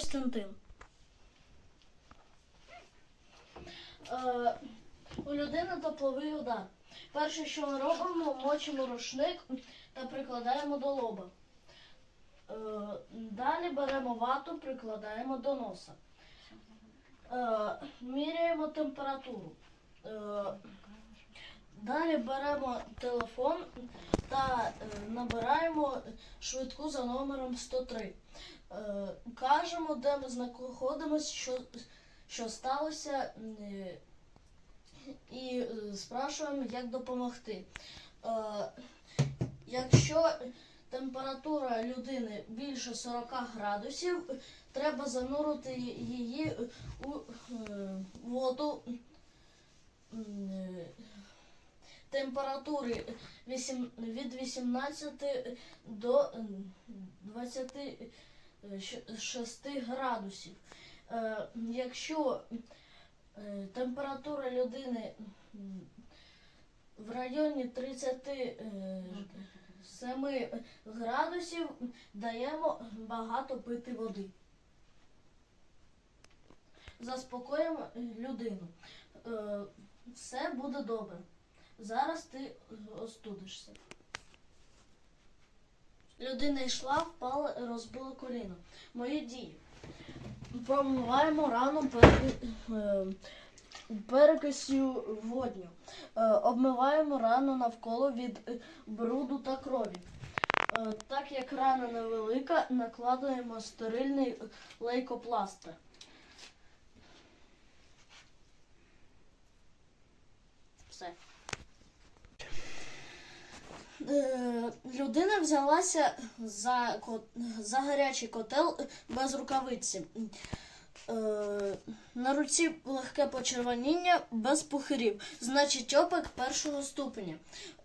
Костянтин. Е, у людини тепловий удар. Перше, що ми робимо, мочимо рушник та прикладаємо до лоба. Е, далі беремо вату, прикладаємо до носа. Е, міряємо температуру. Далі беремо телефон та набираємо швидку за номером 103. Е, кажемо, де ми знаходимося, що що сталося, е, і е, спрашуємо, як допомогти. Якщо температура людини більше 40 градусів, треба занурити її у воду температури від 18 до 20 Е, 6 градусів. Е, якщо е, температура людини в районі 37 градусів, даємо багато пити води. Заспокоїмо людину. Все буде добре. Зараз ти остудишся. Людина йшла, впала розбила коліно. Мої дії. Промиваємо рану е, перекисю водню. Е, обмиваємо рану навколо від е, бруду та крові. Так як рана невелика, накладаємо стерильний лейкопластир. Все. Е, Людина взялася за, за гарячий котел без рукавиці. Е, На руці легке почервоніння без пухирів, значить опек першого ступеня.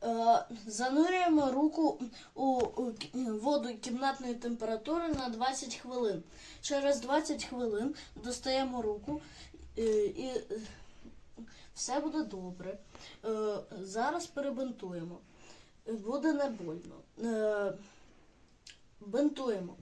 Е, Занурюємо руку у воду кімнатної температури на 20 хвилин. Через 20 хвилин достаємо руку і все буде добре. Зараз перебинтуємо. Буде не больно. бентуємо. Бинтуємо.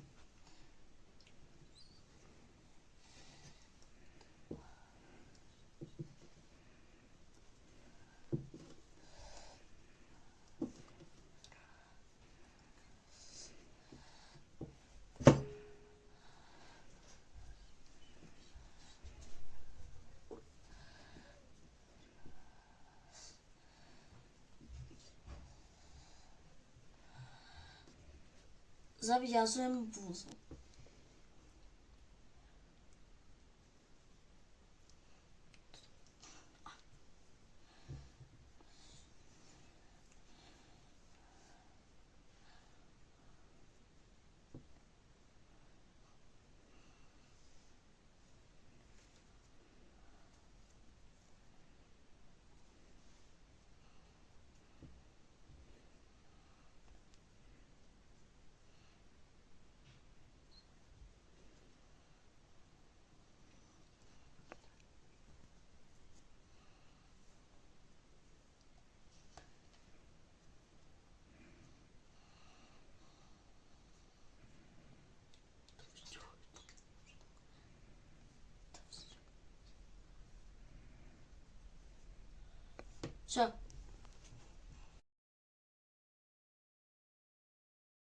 Зав'язуємо вузол. Sure.